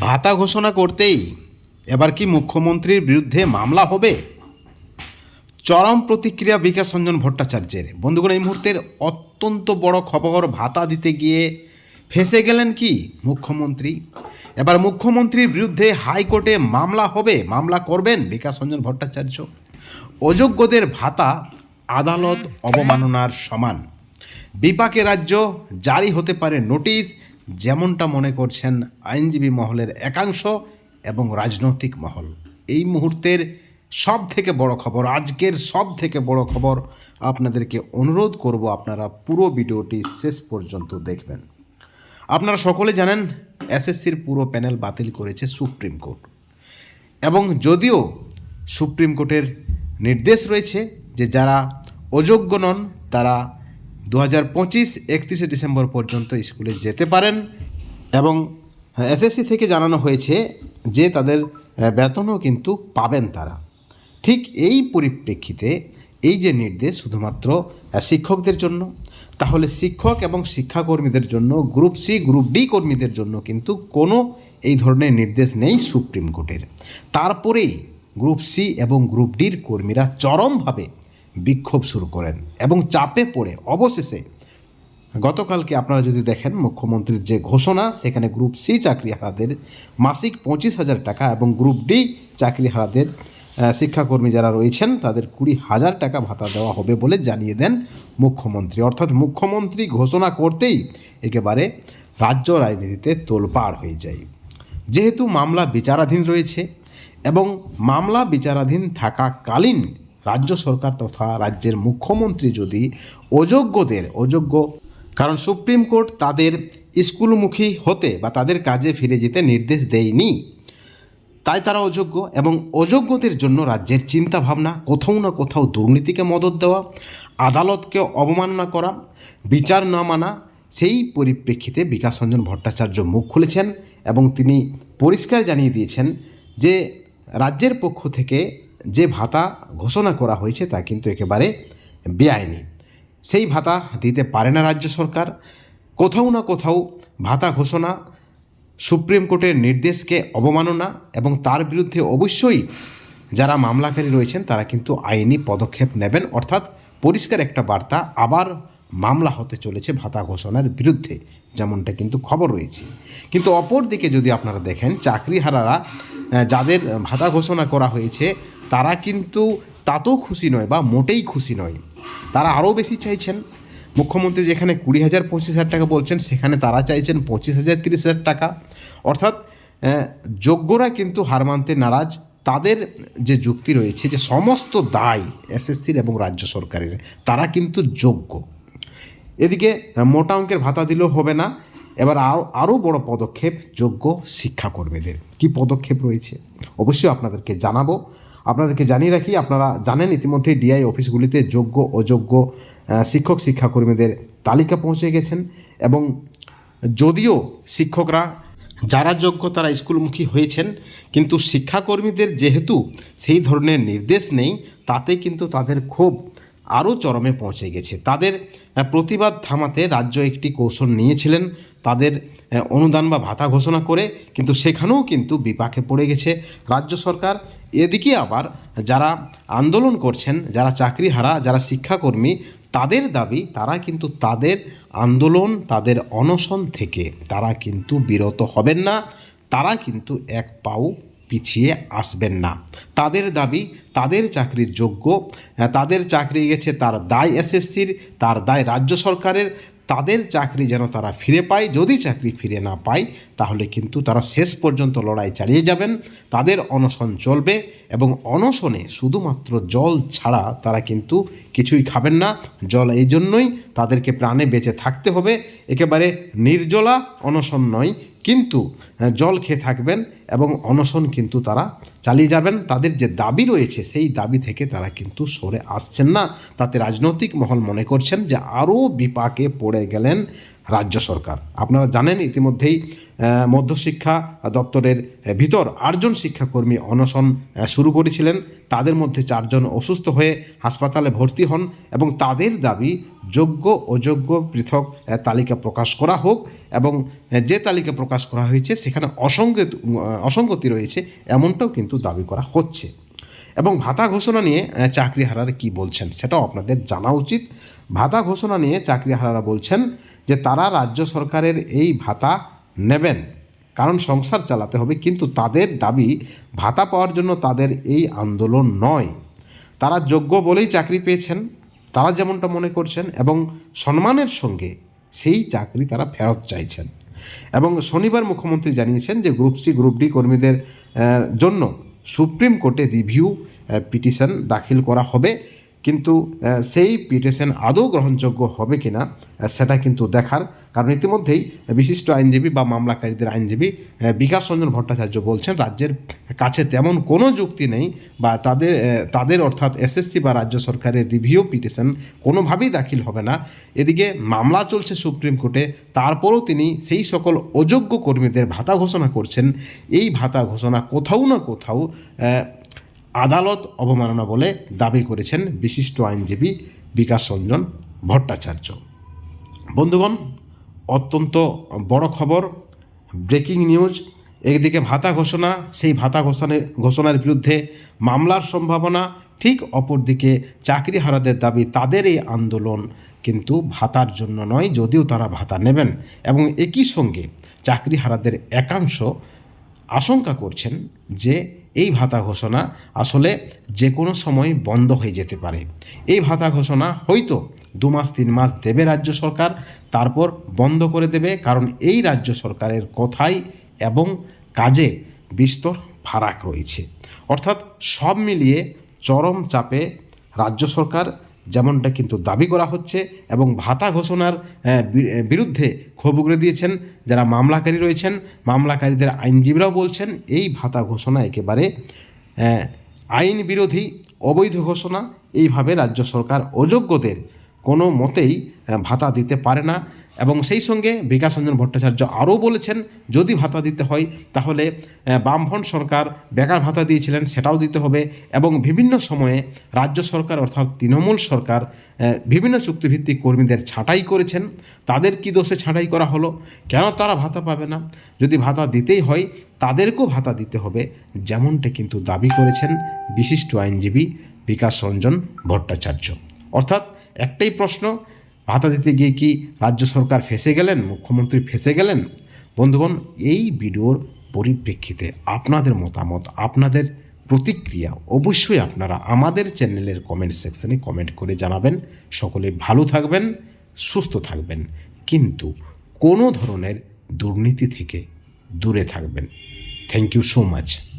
ভাতা ঘোষণা করতেই এবার কি মুখ্যমন্ত্রীর বিরুদ্ধে মামলা হবে? চরম প্রতিক্রিয়া বিকাশ রঞ্জন ভট্টাচার্যের। বন্ধুগণ, এই মুহূর্তের অত্যন্ত বড় খবর, ভাতা দিতে গিয়ে ফেঁসে গেলেন কি মুখ্যমন্ত্রী? এবার মুখ্যমন্ত্রীর বিরুদ্ধে হাইকোর্টে মামলা হবে, মামলা করবেন বিকাশ রঞ্জন ভট্টাচার্য। অযোগ্যদের ভাতা আদালত অবমাননার সমান। বিপাকে রাজ্য জারি হতে পারে নোটিশ যেমনটা মনে করছেন আইনজীবী মহলের একাংশ এবং রাজনৈতিক মহল। এই মুহূর্তের সব থেকে বড় খবর, আজকের সব থেকে বড় খবর আপনাদেরকে অনুরোধ করব আপনারা পুরো ভিডিওটি শেষ পর্যন্ত দেখবেন। আপনারা সকলে জানেন, এসএসসির পুরো প্যানেল বাতিল করেছে সুপ্রিম কোর্ট। এবং যদিও সুপ্রিম কোর্টের নির্দেশ রয়েছে যে যারা অযোগ্য নন, তারা দু হাজার পঁচিশ একত্রিশে ডিসেম্বর পর্যন্ত স্কুলে যেতে পারেন এবং এসএসসি থেকে জানানো হয়েছে যে তাদের বেতনও কিন্তু পাবেন তারা। ঠিক এই পরিপ্রেক্ষিতে এই যে নির্দেশ শুধুমাত্র শিক্ষকদের জন্য, তাহলে শিক্ষক এবং শিক্ষাকর্মীদের জন্য, গ্রুপ সি, গ্রুপ ডি কর্মীদের জন্য কিন্তু কোনো এই ধরনের নির্দেশ নেই সুপ্রিম কোর্টের। তারপরেই গ্রুপ সি এবং গ্রুপ ডির কর্মীরা চরমভাবে বিক্ষোভ শুরু করেন এবং চাপে পড়ে অবশেষে গতকালকে আপনারা যদি দেখেন মুখ্যমন্ত্রীর যে ঘোষণা, সেখানে গ্রুপ সি চাকরিহারাদের মাসিক পঁচিশ হাজার টাকা এবং গ্রুপ ডি চাকরিহারাদের শিক্ষাকর্মী যারা রয়েছেন, তাদের কুড়ি হাজার টাকা ভাতা দেওয়া হবে বলে জানিয়ে দেন মুখ্যমন্ত্রী। অর্থাৎ মুখ্যমন্ত্রী ঘোষণা করতেই একেবারে রাজ্য রাজনীতিতে তোলপাড় হয়ে যায়। যেহেতু মামলা বিচারাধীন রয়েছে এবং মামলা বিচারাধীন থাকাকালীন রাজ্য সরকার তথা রাজ্যের মুখ্যমন্ত্রী যদি অযোগ্যদের, অযোগ্য, কারণ সুপ্রিম কোর্ট তাদের স্কুলমুখী হতে বা তাদের কাজে ফিরে যেতে নির্দেশ দেয়নি, তাই তারা অযোগ্য এবং অযোগ্যদের জন্য রাজ্যের চিন্তা ভাবনা কোথাও না কোথাও দুর্নীতিকে মদত দেওয়া, আদালতকে অবমাননা করা, বিচার না মানা, সেই পরিপ্রেক্ষিতে বিকাশ রঞ্জন ভট্টাচার্য মুখ খুলেছেন এবং তিনি পরিষ্কার জানিয়ে দিয়েছেন যে রাজ্যের পক্ষ থেকে যে ভাতা ঘোষণা করা হয়েছে তা কিন্তু একেবারে বেআইনি। সেই ভাতা দিতে পারে না রাজ্য সরকার। কোথাও না কোথাও ভাতা ঘোষণা সুপ্রিম কোর্টের নির্দেশকে অবমাননা এবং তার বিরুদ্ধে অবশ্যই যারা মামলাকারী রয়েছেন, তারা কিন্তু আইনি পদক্ষেপ নেবেন। অর্থাৎ পরিষ্কার একটা বার্তা, আবার মামলা হতে চলেছে ভাতা ঘোষণার বিরুদ্ধে, যেমনটা কিন্তু খবর রয়েছে। কিন্তু অপর দিকে যদি আপনারা দেখেন, চাকরিহারারা যাদের ভাতা ঘোষণা করা হয়েছে তারা কিন্তু তাতেও খুশি নয় বা মোটেই খুশি নয়। তারা আরও বেশি চাইছেন। মুখ্যমন্ত্রী যেখানে কুড়ি হাজার পঁচিশ হাজার টাকা বলছেন, সেখানে তারা চাইছেন পঁচিশ হাজার, তিরিশ হাজার টাকা। অর্থাৎ যোগ্যরা কিন্তু হার মানতে নারাজ। তাদের যে যুক্তি রয়েছে যে সমস্ত দায় এসএসসির এবং রাজ্য সরকারের, তারা কিন্তু যোগ্য। এদিকে, মোটা অঙ্কের ভাতা দিলেও হবে না। এবার আরও আরও বড় পদক্ষেপ, যোগ্য শিক্ষাকর্মীদের। কি পদক্ষেপ রয়েছে? অবশ্যই আপনাদেরকে জানাব। আপনাদেরকে জানিয়ে রাখি, আপনারা জানেন ইতিমধ্যে ডিআই অফিসগুলিতে যোগ্য, অযোগ্য শিক্ষক, শিক্ষাকর্মীদের তালিকা পৌঁছে গেছেন এবং যদিও শিক্ষকরা যারা যোগ্য তারা স্কুলমুখী হয়েছেন, কিন্তু শিক্ষাকর্মীদের যেহেতু সেই ধরনের নির্দেশ নেই, তাতে কিন্তু তাদের ক্ষোভ আরও চরমে পৌঁছে গেছে। তাদের প্রতিবাদ থামাতে রাজ্য একটি কৌশল নিয়েছিলেন তাদের অনুদান বা ভাতা ঘোষণা করে কিন্তু সেখানেও কিন্তু বিপাকে পড়ে গেছে রাজ্য সরকার। এদিকে আবার যারা আন্দোলন করছেন, যারা চাকরিহারা, যারা শিক্ষাকর্মী, তাদের দাবি তারা কিন্তু তাদের আন্দোলন, তাদের অনশন থেকে তারা কিন্তু বিরত হবেন না, তারা কিন্তু এক পাও পিছিয়ে আসবেন না। তাদের দাবি তাদের চাকরির যোগ্য তাদের চাকরি গেছে তার দায় এসএসসির, তার দায় রাজ্য সরকারের তাদের চাকরি যেন তারা ফিরে পায়। যদি চাকরি ফিরে না পায়, তাহলে কিন্তু তারা শেষ পর্যন্ত লড়াই চালিয়ে যাবেন। তাদের অনশন চলবে এবং অনশনে শুধুমাত্র জল ছাড়া তারা কিন্তু কিছুই খাবেন না। জল এই জন্যই তাদেরকে প্রাণে বেঁচে থাকতে হবে। একেবারে নির্জলা অনশন নয়, কিন্তু জল খেয়ে থাকবেন এবং অনশন কিন্তু তারা চালিয়ে যাবেন। তাদের যে দাবি রয়েছে, সেই দাবি থেকে তারা কিন্তু সরে আসছেন না। তাতে রাজনৈতিক মহল মনে করছেন যে আরও বিপাকে পড়ে গেলেন রাজ্য সরকার। আপনারা জানেন ইতিমধ্যেই মধ্যশিক্ষা দপ্তরের ভিতর আটজন শিক্ষাকর্মী অনশন শুরু করেছিলেন। তাদের মধ্যে চারজন অসুস্থ হয়ে হাসপাতালে ভর্তি হন এবং তাদের দাবি যোগ্য অযোগ্য পৃথক তালিকা প্রকাশ করা হোক এবং যে তালিকা প্রকাশ করা হয়েছে সেখানে অসঙ্গতি অসঙ্গতি রয়েছে এমনটাও কিন্তু দাবি করা হচ্ছে। এবং ভাতা ঘোষণা নিয়ে আহ, চাকরিহারারা কি বলছেন সেটাও আপনাদের জানা উচিত। ভাতা ঘোষণা নিয়ে চাকরিহারারা বলছেন যে তারা রাজ্য সরকারের এই ভাতা নেবেন। কারণ সংসার চালাতে হবে, কিন্তু তাদের দাবি ভাতা পাওয়ার জন্য তাদের এই আন্দোলন নয়। তারা যোগ্য বলেই চাকরি পেয়েছেন, তারা যেমনটা মনে করছেন, এবং সম্মানের সঙ্গে সেই চাকরি তারা ফেরত চাইছেন। এবং শনিবার মুখ্যমন্ত্রী জানিয়েছেন যে গ্রুপ সি, গ্রুপ ডি কর্মীদের জন্য সুপ্রিম কোর্টে রিভিউ পিটিশন দাখিল করা হবে। কিন্তু সেই পিটিশন আদৌ গ্রহণযোগ্য হবে কিনা আহ, সেটা কিন্তু দেখার। কারণ ইতিমধ্যেই বিশিষ্ট আইনজীবী বা মামলাকারীদের আইনজীবী বিকাশ রঞ্জন ভট্টাচার্য বলছেন রাজ্যের কাছে তেমন কোনো যুক্তি নেই বা তাদের তাদের অর্থাৎ এসএসসি বা রাজ্য সরকারের রিভিউ পিটিশন কোনোভাবেই দাখিল হবে না। এদিকে মামলা চলছে সুপ্রিম কোর্টে তারপরও তিনি সেই সকল অযোগ্য কর্মীদের ভাতা ঘোষণা করছেন। এই ভাতা ঘোষণা কোথাও না কোথাও আদালত অবমাননা বলে দাবি করেছেন বিশিষ্ট আইনজীবী বিকাশ রঞ্জন ভট্টাচার্য। বন্ধুগণ, অত্যন্ত বড় খবর, ব্রেকিং নিউজ, একদিকে ভাতা ঘোষণা, সেই ভাতা ঘোষণার ঘোষণার বিরুদ্ধে মামলার সম্ভাবনা, ঠিক অপরদিকে চাকরিহারাদের দাবি তাদের এই আন্দোলন, কিন্তু ভাতার জন্য নয়, যদিও তারা ভাতা নেবেন এবং একই সঙ্গে চাকরিহারাদের একাংশ আশঙ্কা করছেন যে এই ভাতা ঘোষণা আসলে যে কোনো সময় বন্ধ হয়ে যেতে পারে। এই ভাতা ঘোষণা হয়তো দু মাস, তিন মাস দেবে রাজ্য সরকার, তারপর বন্ধ করে দেবে কারণ এই রাজ্য সরকারের কথাই এবং কাজে বিস্তর ফারাক রয়েছে। অর্থাৎ সব মিলিয়ে চরম চাপে রাজ্য সরকার যেমনটা কিন্তু দাবি করা হচ্ছে এবং ভাতা ঘোষণার বিরুদ্ধে ক্ষোভ উগড়ে দিয়েছেন যারা মামলাকারী রয়েছেন। মামলাকারীদের আইনজীবীরাও বলছেন এই ভাতা ঘোষণা একেবারে আইন বিরোধী, অবৈধ ঘোষণা। এইভাবে রাজ্য সরকার অযোগ্যদের কোনো মতেই ভাতা দিতে পারে না। এবং সেই সঙ্গে বিকাশ রঞ্জন ভট্টাচার্য আরও বলেছেন, যদি ভাতা দিতে হয়, তাহলে বামফ্রন্ট সরকার বেকার ভাতা দিয়েছিলেন, সেটাও দিতে হবে। এবং বিভিন্ন সময়ে রাজ্য সরকার অর্থাৎ তৃণমূল সরকার বিভিন্ন চুক্তিভিত্তিক কর্মীদের ছাঁটাই করেছেন। তাদের কি দোষে ছাঁটাই করা হলো? কেন তারা ভাতা পাবে না? যদি ভাতা দিতেই হয়, তাদেরকেও ভাতা দিতে হবে, যেমনটা কিন্তু দাবি করেছেন বিশিষ্ট আইনজীবী বিকাশ রঞ্জন ভট্টাচার্য। অর্থাৎ একটাই প্রশ্ন, ভাতা দিতে গিয়ে কি রাজ্য সরকার ফেসে গেলেন, মুখ্যমন্ত্রী ফেসে গেলেন? বন্ধুগণ, এই ভিডিওর পরিপ্রেক্ষিতে আপনাদের মতামত, আপনাদের প্রতিক্রিয়া অবশ্যই আপনারা আমাদের চ্যানেলের কমেন্ট সেকশনে কমেন্ট করে জানাবেন। সকলে ভালো থাকবেন, সুস্থ থাকবেন, কিন্তু কোনো ধরনের দুর্নীতি থেকে দূরে থাকবেন। Thank you so much